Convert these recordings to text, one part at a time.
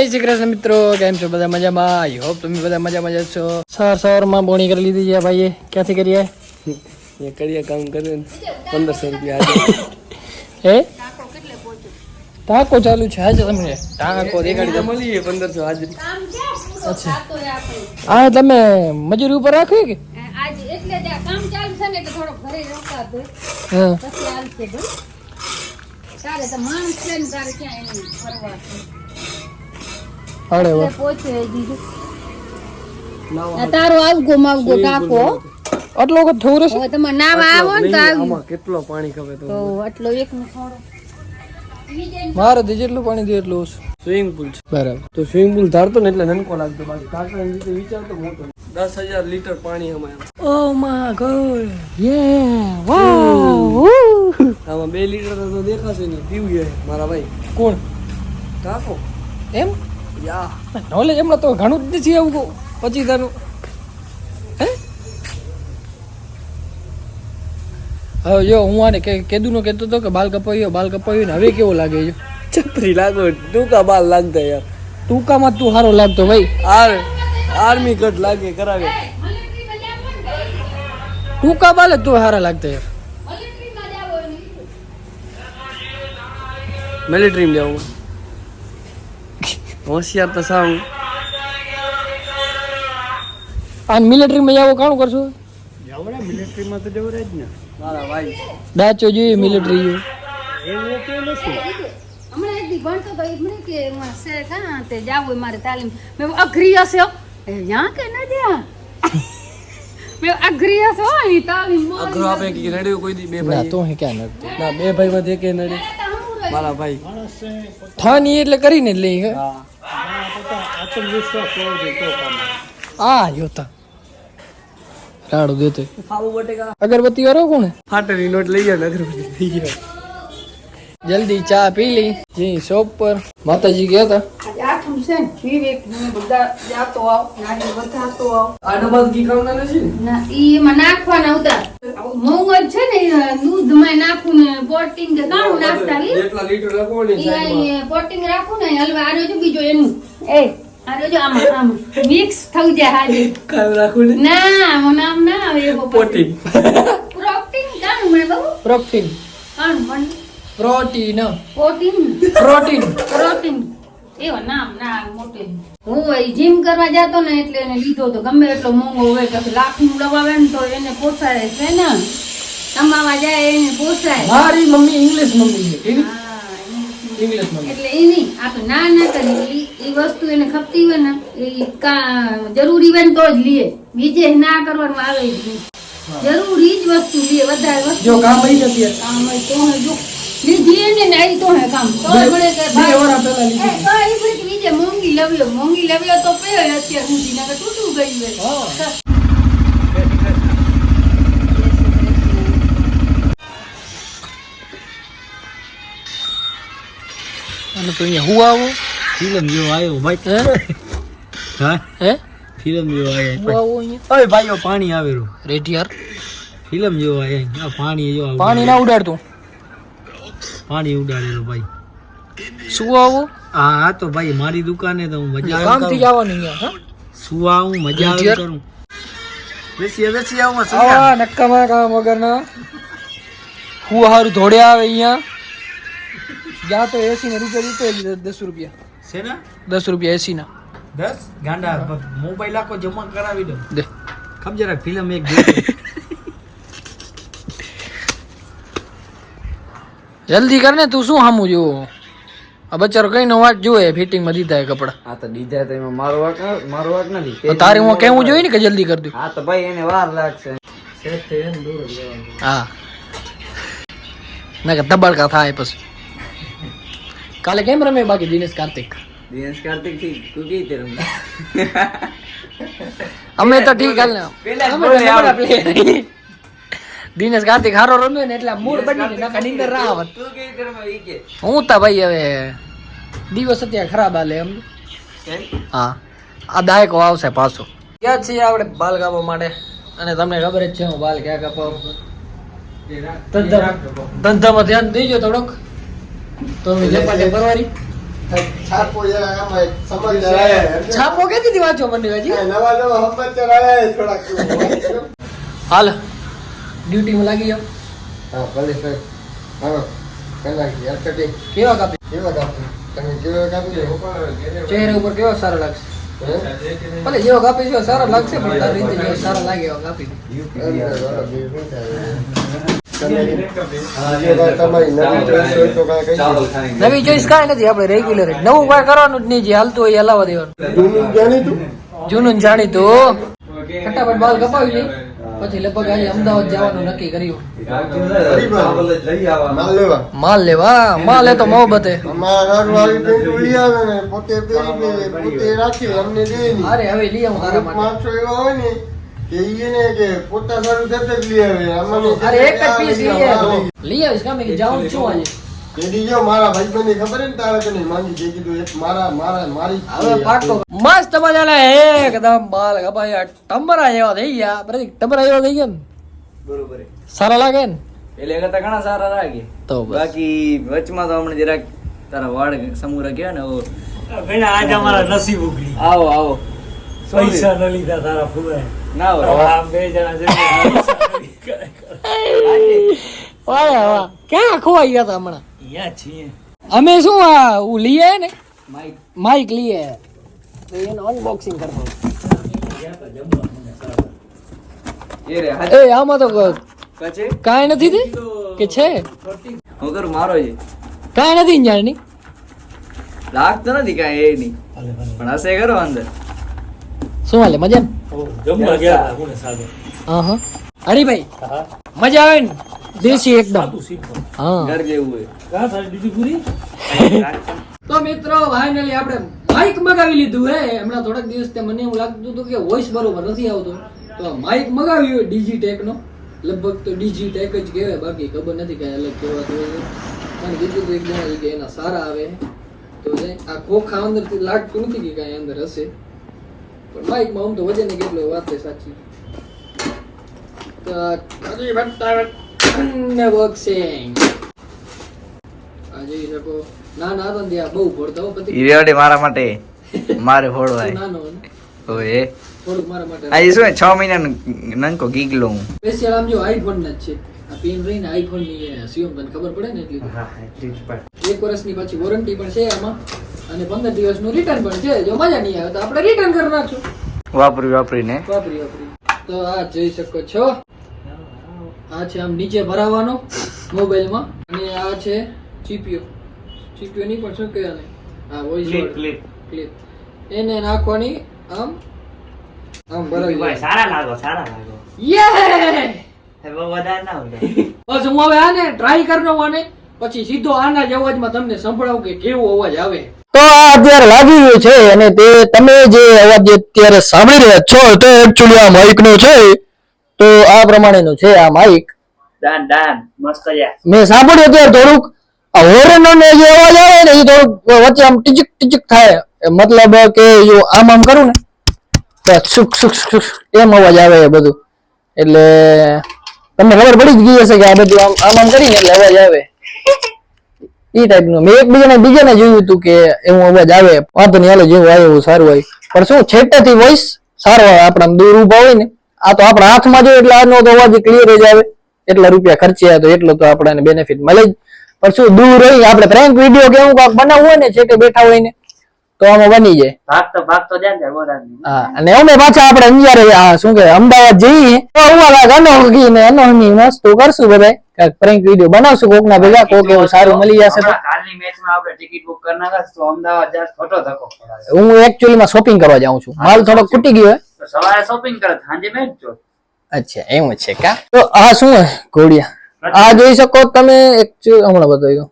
શ્રી કૃષ્ણ મિત્રો કેમ છો બધા મજામાં? આઈ હોપ તમે બધા મજા મજા છો. સવાર સવારમાં બોણી કરી લીધી છે ભાઈએ. ક્યાંથી કરીએ? એ કરીએ કામ કરે પંદરસો રૂપિયા હે? ટાંકો ચાલુ છે આજે તમને. ટાંકો દેખાડી મળી પંદરસો હાજરી અચ્છા. હા તમે મજૂરી ઉપર રાખવી કે? આજે એટલે જ કામ ચાલુ છે ને એટલે થોડો ઘરે રોકાતું હા. પછી આવશે ભાઈ તારે તો માણસ છે ને તારે ક્યાં એને ફરવા છે. અરે વાહ દીધું તારો આવગો માવગો કાકો આટલો વખત થવું રહેશે? હવે તમારે નામ આવો ને તો આમાં કેટલો પાણી ખવે તો? આટલો એક નો થોડો. મારે તો જેટલું પાણી દે એટલું ઓછું. સ્વિમિંગ પુલ છે. બરાબર. તો સ્વિમિંગ પુલ ધારતો ને એટલે નનકો લાગતો બાકી. કાંકરા રીતે વિચારતો મોટો. દસ હજાર લીટર પાણી અમારે ઓ મા ગોડ. યે વાવ આમાં બે લીટર તો દેખાશે ને પીવું છે મારા ભાઈ. કોણ? કાકો. એમ? નોલેજ એમણે તો ઘણું જ નથી આવું પછી તારું હે? હવે જો હું આને કે કેદુનો કહેતો હતો કે બાલ કપાયો બાલ કપાયો ને હવે કેવો લાગે છે? છત્રી લાગો ટૂંકા બાલ લાગતા યાર. ટૂંકામાં તું સારો લાગતો ભાઈ. આર આર્મી કટ લાગે કરાવે. ટૂંકા બાલ જ તું સારા લાગતા યાર. મિલિટરીમાં જાઉં. હોશિયાર તો સાવ. આ મિલિટરીમાં જાવ કાણું કરશો? મિલિટરીમાં તો જવું જ ને. મારા ભાઈ. ડાચો જોઈએ મિલિટરી જોઈએ. હમણાં એક દી ભણતો તો એમ નહીં કે હું શેઠ કાં તે જાવું મારે તાલીમ. મેં અઘરી હશે હો. એ યાં કે ન જ્યાં? મેં અઘરી હશે તાલીમ અઘરો આપે કે નડ્યું કોઈ દી? બે ભાઈ તો હે ક્યાં નડતું ના બે ભાઈ માં કે નડે મારા ભાઈ. થની એટલે કરીને જ લઈ હે. આ જોતા રાડો દેતો. અગરબત્તી વાળો કોણ હે? નોટ લઈ ગયા અગરબત્તી લઈ ગયા જલ્દી ચા પી લઈ જી શોપ પર. માતાજી ગયા હતા આજે આઠમ છે? ને વિવેક ને બધા જાતો આવ નાની વધારતો આવ. આ ડબ્બા ઘી કામના નથી ના? ઈ એમાં નાખવાના ઉતાર. મોંઘ છે ને દૂધ નાખું ને પોટિંગ કે કાણું નાખતા ઈ જેટલા લીટર લખો ને પોટિંગ રાખું ને હલવા આ રહ્યો બીજો એનું. એ આ રહ્યો આમાં આમાં. મિક્સ થઈ જાય હાજે કાલ રાખું ને ના મો નામ ના આવે એવો પોટી પ્રોટીન કાણું મને બહુ પ્રોટીન કાણું મને. પ્રોટીન પ્રોટીન પ્રોટીન પ્રોટીન એવા નામ ના મોટે. હું જીમ કરવા જતો ને એટલે એને લીધો તો ગમે એટલો મોંઘો હોય કે લાખનું લવાવે ને તો એને પોસાય છે ને. કમાવા જાય એને પોસાય. મારી મમ્મી ઇંગ્લિશ મમ્મી છે. કેવી હા, એને- ઇંગ્લિશ મમ્મી. એટલે એની આ તો ના ના કરી. ઈ વસ્તુ એને ખપતી હોય ને એ કા જરૂરી હોય ને તો જ લે. બીજે ના કરવાનું આવે જ નહીં. જરૂરી જ વસ્તુ લે વધારે વસ્તુ જો કામ આવી જતી કામ હોય તો જો. લીધી ને આવી તો હે કામ. તો બે- કે બે ભાઈ વરા લીધી. તો એ બધી બીજે મોંઘી લવ્યો. મોંઘી લવ્યો તો પહેર્યો અત્યાર સુધી નકર તૂટું ગયું હોય. અને તો અહીંયા હું આવું? ફિલ્મ જેવો આવ્યો ભાઈ. હે? હા? હે? ફિલ્મ જેવો આવ્યો આવું ઓય ભાઈઓ પાણી આવેલું. રેડી યાર ફિલ્મ જેવો આવ્યો પાણી જો પાણી ના ઉડાડતું. પાણી ઉડાડેલું ભાઈ. શું આવું? હા હા તો ભાઈ મારી દુકાને તો હું મજા કામથી જવાનું હા? શું આવું? મજા આવે કરું. બેસી બેસી આવું આવા નક્કામાં કામ વગરના. હું હારું ધોડે આવે અહીંયા. જ્યાં તો એસી ને રૂપિયા દીધો દસ રૂપિયા. છે ને દસ રૂપિયા એસી ના દસ? ગાંડા મોબાઈલ આખો જમા કરાવી દો. દે. ખબર ફિલ્મ એક જલ્દી કર ને તું શું સામું જોવો આ બચારો કઈ નો વાત જોવે ફિટિંગમાં દીધા કપડા. હા તો દીધા તો એમાં મારો વાક મારો વાક નથી. તારે હું કેવું જોઈએ ને કે જલ્દી કર દઉં હા તો ભાઈ એને વાર લાગશે. હા. ના કે દબાડકા થાય પછી. કાલે કેમ રમે બાકી દિનેશ કાર્તિક? દિનેશ કાર્તિકથી તું કઈ રીતે રમતો? અમે તો ઠીક હાલ ને પેલા અમે તો. દિનેશ કાર્તિક હારો રમ્યો ને એટલે મૂળ બની નાખા નીંદર રાહ આવત. તું કઈ રીતે રમે ઈ કે? હું તા ભાઈ હવે દિવસ અત્યારે ખરાબ હાલે એમ. હા. આ દાયકો આવશે પાછો. ક્યાં છીએ આપણે બાલ કાપવા માટે? અને તમને ખબર જ છે હું બાલ ક્યાં કાપવા ધંધા ધંધામાં ધ્યાન દેજો થોડોક. તો અમે ફરવારી પરવારી. છાપો કેતી વાંચો મને હજી? હાલ. ડ્યુટીમાં લાગી જાઓ. હા ભલે સર હા કલાક યાર કટી કેવા કાપી? કેવા કાપી? તમે કેવા કાપી ચહેરા ઉપર કેવા સારા લાગશે? હે? ભલે જેવો કાપી છે સારા લાગશે પણ તારી રીતે જેવો સારા લાગે એવા કાપી. નવી dress હોય તો કાંઈ કહી દો. નવી ચોઈસ કાંઈ નથી આપણે રેગ્યુલર નવું કાંઈ કરવાનું જ નહીં જે હાલતું હોય એ હલાવવા દેવાનું. જૂનું જાણીતું? જૂનું ને જાણીતું. ફટાફટ બાલ કપાવી લઈ પછી લગભગ આજે અમદાવાદ જવાનું નક્કી કર્યું. માલ લેવા. માલ લેવા? એ તો મોહબતે અરે હવે લઈ આવું માણસો એવા હોય ને કે ઈ ને કે પોતા સારું જાતે જ લઈ આવે અરે એક જ પીસ લઈ આવીશ કામે જાઉં છું આજે. કેદી જો મારા ભાઈબંધને ખબર ને તારે તને માંગી જે કીધું એક મારા મારા મારી જ હવે છે. પાટો મસ્ત મજાના એકદમ બાલ કપાયા ટમરા જેવા થઈ ગયા. પ્રતિક ટમરા જેવા થઈ ગયા ને. બરોબર. સારા લાગે ને? એટલે કરતા ઘણા સારા લાગે. તો બાકી વચમાં તો હમણાં જરાક તારા વાળ સમૂરા ગયા ને ઓ બેના આજ અમારા નસીબ ઉગડી આવો આવો. પૈસા ન લીધા તારા ફૂલે. ના હોય. બે જણા વાહ વાહ. ક્યાં ખોવાઈ ગયા હતા હમણાં? છીએ. અમે શું આ હું લઈ ને? માઈક લઈ આયા તો એનું અનબોક્સિંગ કરતો એ આમાં તો કાંઈ નથી તે? કે છે? હું મારો છે. કાંઈ નથી જાણની લાગતો નથી કાંઈ એ નહીં. પણ હશે ખરો અંદર. શું હાલે મજા જમવા ગયા હા હા. હરીભાઈ મજા આવે ને? દેશી એકદમ. હા. ઘર જેવું કા સારી બીજી પૂરી? તો મિત્રો ફાઇનલી આપણે માઇક મગાવી લીધું હે. હમણાં થોડાક દિવસ તે મને એવું લાગતું હતું કે વોઇસ બરોબર નથી આવતો. તો માઇક મગાવ્યું હોય ડીજી નો. લગભગ તો ડીજી ટેક જ કહેવાય બાકી ખબર નથી કઈ અલગ કહેવાતું હોય મને કીધું હતું એક જણા કે એના સારા આવે. તો આ ખોખા અંદરથી લાગતું નથી કે કાંઈ અંદર હશે. પણ માઇકમાં આમ તો વજન કેટલો વાત છે સાચી. તો ને બહુ ફોડતા હો પતિ મારા માટે મારે ફોડવાય ઓએ મારા માટે શું મહિનાનો હું? સ્પેશિયલ આમ જો આઈફોન ના જ છે. આ પિન રહીને આઈફોનની સીએમ તને ખબર પડે ને એટલી. એક વર્ષની પાછી વોરંટી પણ છે આમાં. અને પંદર દિવસનું રિટર્ન પણ છે. જો મજા નહીં આવે તો આપણે રિટર્ન કરી નાખશું. વાપરી વાપરીને. વાપરી વાપરી. તો આ જોઈ શકો છો. આ છે આમ નીચે ભરાવવાનો મોબાઈલમાં. અને આ છે ચીપીઓ ચીપીઓ નહીં પણ શું કહેવાય? હા વોઇસ ક્લિપ ક્લિપ એને નાખવાની આમ આમ ભરાવી સારા લાગો સારા લાગો. યે હવે વધારે ના હોય. બસ હું હવે આને ટ્રાય કરનો આને પછી સીધો આના જ અવાજમાં તમને સંભળાવું કે કેવો અવાજ આવે. તો આ અત્યારે લાગી ગયું છે અને તે તમે જે અવાજ અત્યારે સાંભળી રહ્યા છો તો એકચ્યુઅલી આ માઇક નો છે તો આ પ્રમાણેનું છે આ માઇક દાન દાન મસ્ત મેં સાંભળ્યું ત્યારે થોડુંક આ હોરન ને જે અવાજ આવે ને એ થોડુંક વચ્ચે આમ ટીચક ટીચક થાય. મતલબ કે જો આમ આમ કરું ને તો સુખ સુખ સુક એમ અવાજ આવે એ બધું. એટલે તમને ખબર પડી જ ગઈ હશે કે આ બધું આમ આમ આમ કરીને એટલે અવાજ આવે. એ ટાઈપનું મેં એકબીજાને બીજાને જોયું હતું કે એવું અવાજ આવે. વાંધો નહીં હાલે જેવું આવે એવું સારું હોય. પણ શું છેટેથી વોઇસ સારો આવે આપણા દૂર ઊભા હોય ને. આ તો આપણા હાથમાં જો એટલે આનો તો અવાજ ક્લિયર જ આવે. એટલા રૂપિયા ખર્ચ્યા તો એટલો તો આપણને બેનિફિટ મળે જ. પણ શું દૂર રહી આપણે પ્રેન્ક વીડિયો કેવું કાંક બનાવવું હોય ને છે કે બેઠા હોય ને તો આમાં બની જાય. ને બોરા હા અને અમે પાછા આપણે અંજારે શું કે અમદાવાદ જઈએ. તો લાગ અનોખી ને અનોખી વસ્તુ કરશું બધા કાંઈક પ્રેન્ક વીડિયો બનાવશું કોક ના ભેગા કોક એવું સારું મળી જશે તો. કાલની મેચમાં આપણે ટિકિટ બુક કરી તો અમદાવાદ હું એકચ્યુઅલી માં શોપિંગ કરવા જાઉં છું. માલ થોડો ખૂટી ગયો હે. તો સવારે શોપિંગ કરે સાંજે મેચ જો અચ્છા એવું છે કા? તો આ શું ઘોડિયા આ જોઈ શકો તમે એક હમણાં બતાવ્યું.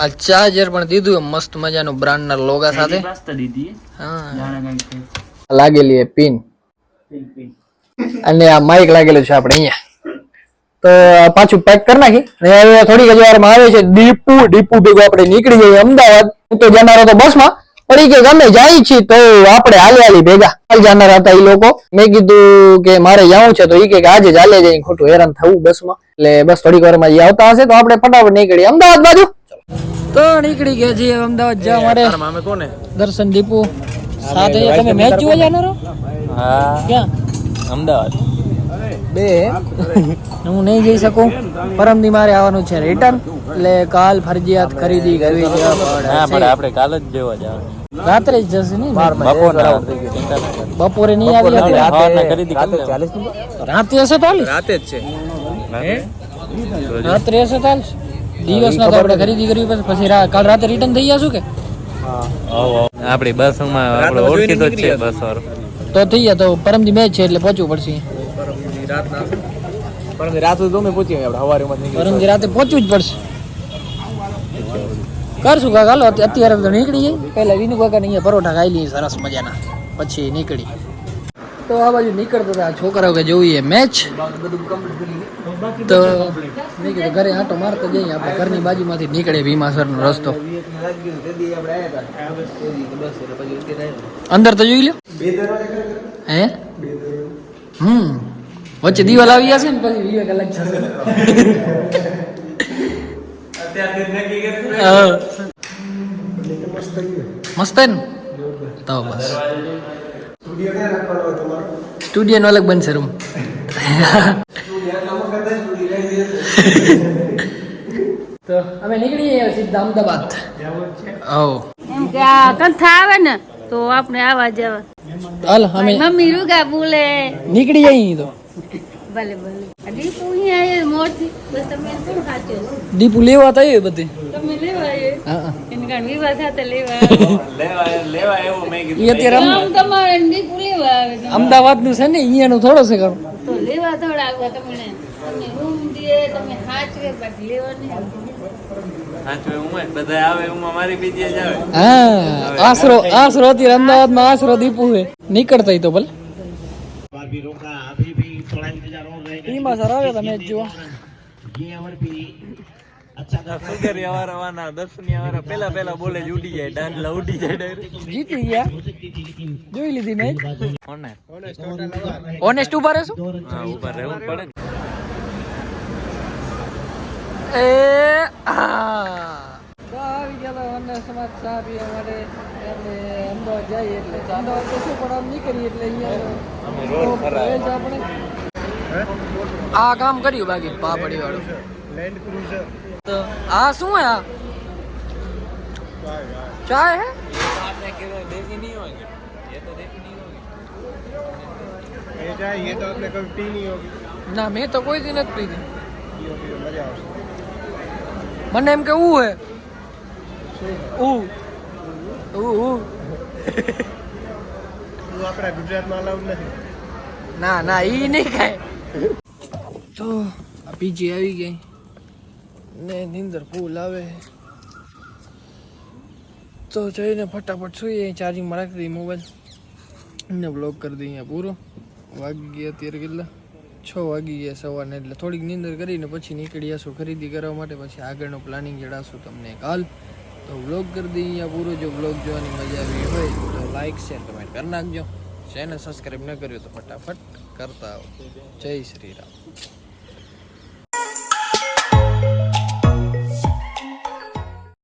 આ ચાર્જર પણ દીધું મસ્ત મજાનું બ્રાન્ડ ના લોગા સાથે. મસ્ત દીધી હા? લાગેલી એ પિન અને આ માઇક લાગેલું છે આપણે અહીંયા. તો પાછું પેક કરી નાખી. અને થોડીક જ વારમાં આવે છે દીપુ દીપુ ભેગું આપણે નીકળી જઈએ અમદાવાદ. હું તો જનારો તો બસમાં. ઈ કે ગમે જાય છે તો આપણે હાલી હાલી ભેગા. હાલ જનાર હતા એ લોકો. મેં કીધું કે મારે જવું છે તો એ કે આજે ચાલે જાય જઈ ખોટું હેરાન થવું બસમાં. એટલે બસ થોડીક વારમાં માં આવતા હશે તો આપણે ફટાફટ નીકળીએ. અમદાવાદ બાજુ. તો નીકળી ગયા છીએ અમદાવાદ જવા માટે મામે કોને? દર્શન દીપુ. સાથે તમે મેચ જોવા જવાનો હા. ક્યાં? અમદાવાદ. બે. હું નહીં જઈ શકું. પરમદી મારે આવવાનું છે રિટર્ન એટલે કાલ ફરજિયાત ખરીદી કરવી છે. આપણે કાલ જ જોવા જવાનું રાત્રે જ જશે ને? બપોરે નહીં આવી. રાતે હશે તો રાતે જ છે. રાત્રે હશે તો દિવસ ના તો આપણે ખરીદી કરવી પડશે પછી કાલ રાતે રિટર્ન થઈ જશું કે? આપણી બસમાં આપણે ઓળખીતો જ છે બસ વાળો. તો થઈ ગયા તો પરમદી મેચ છે એટલે પહોંચવું પડશે. પણ રાત સુધી તમે પહોંચી આપણે સવારે પરમદી રાતે પહોંચવું જ પડશે. કરશું કાકા હાલો અત્ય- અત્યારે તો નીકળી જાય પહેલા વિનુ કાકા અહીંયા પરોઠા ખાઈ લઈએ સરસ મજાના. પછી નીકળી. તો આ બાજુ નીકળતા હતા છોકરાઓ કે જોઈએ મેચ તો મેં કીધું ઘરે આંટો મારતો જઈએ આપણે ઘરની બાજુમાંથી નીકળે ભીમાસરનો રસ્તો. અંદર તો જોઈ લ્યો. હે? હમ. વચ્ચે દિવાલ આવી જશે ને પછી વિવેક અલગ થશે મસ્ત તો બસ. સ્ટુડિયો અલગ બનશે રૂમ. તો અમે નીકળી ગયા સીધા અમદાવાદ. એમ કે કંઠા આવે ને તો આપણે આવા જવા. હાલ અમે મમ્મી રૂગા બોલે. નીકળી જઈએ તો. ભલે ભલે. દીપુ અહીંયા આવ્યો મોરથી. બસ તમે શું ખાચો દીપુ લેવા તો આવ્યો બધે. તમે લેવા આવ્યો હા. એને કારણ વિવાહ સાથે લેવા આવ્યો. લેવા લેવા એવું મેં કીધું. એ અત્યારે અમ- આમ તમારે દીપુ લેવા આવે અમદાવાદનું છે ને અહીંયાનું થોડો છે ઘર તો લેવા થોડા આવવા તમને. તમે રૂમ દે તમે સાચવે બાકી લેવા નહીં નીકળતા તો ભલે. ટીમાં સર આવે તમે જોવા. સુગરી અવારવાના દર્શની અવારા પેલા પેલા બોલે જ ઉડી જાય દાંડલા ઉડી જાય direct. જીતી ગયા. જોઈ લીધી મેચ. ઓનેસ્ટ ઊભા રહેશું? ઊભા રહેવું પડે એ આવી ગયા તો અમને સમાજ ચા પીવા માટે એટલે અમદાવાદ જઈએ એટલે. અમદાવાદ તો શું પણ આમ નીકળીએ એટલે અહીંયા આપણે. આ કામ કર્યું બાકી પાપડી વાળું લેન્ડ ક્રુઝર તો આ શું હે આ ચાય હે ये क्या ये तो आपने कभी पी नहीं होगी ના મેં તો કોઈ દી નથી પીધી पियो पियो मजा આવશે મને એમ કે ઉ હે ઉ ઉ ઉ તું આપણા ગુજરાતમાં અલાઉડ નથી ના ના ઈ નહીં ખાય તો આ પીજી આવી ગઈ. ને નીંદર ફૂલ આવે તો જઈને ફટાફટ સુઈએ ચાર્જિંગમાં રાખી દઈએ મોબાઈલ ને બ્લોક કરી દઈએ અહીંયા પૂરો. વાગી ગયા અત્યારે કેટલા? છ વાગી ગયા સવારને, એટલે થોડીક નિંદર કરીને પછી નીકળી જશું ખરીદી કરવા માટે, પછી આગળનું પ્લાનિંગ જણાવશું તમને કાલ તો વ્લોગ કરી દઈએ અહીંયા પૂરો, જો બ્લોગ જોવાની મજા આવી હોય તો લાઇક શેર કમેન્ટ કરી નાખજો. ચેનલ સબસ્ક્રાઈબ ન કર્યું તો ફટાફટ કરતા આવો જય શ્રી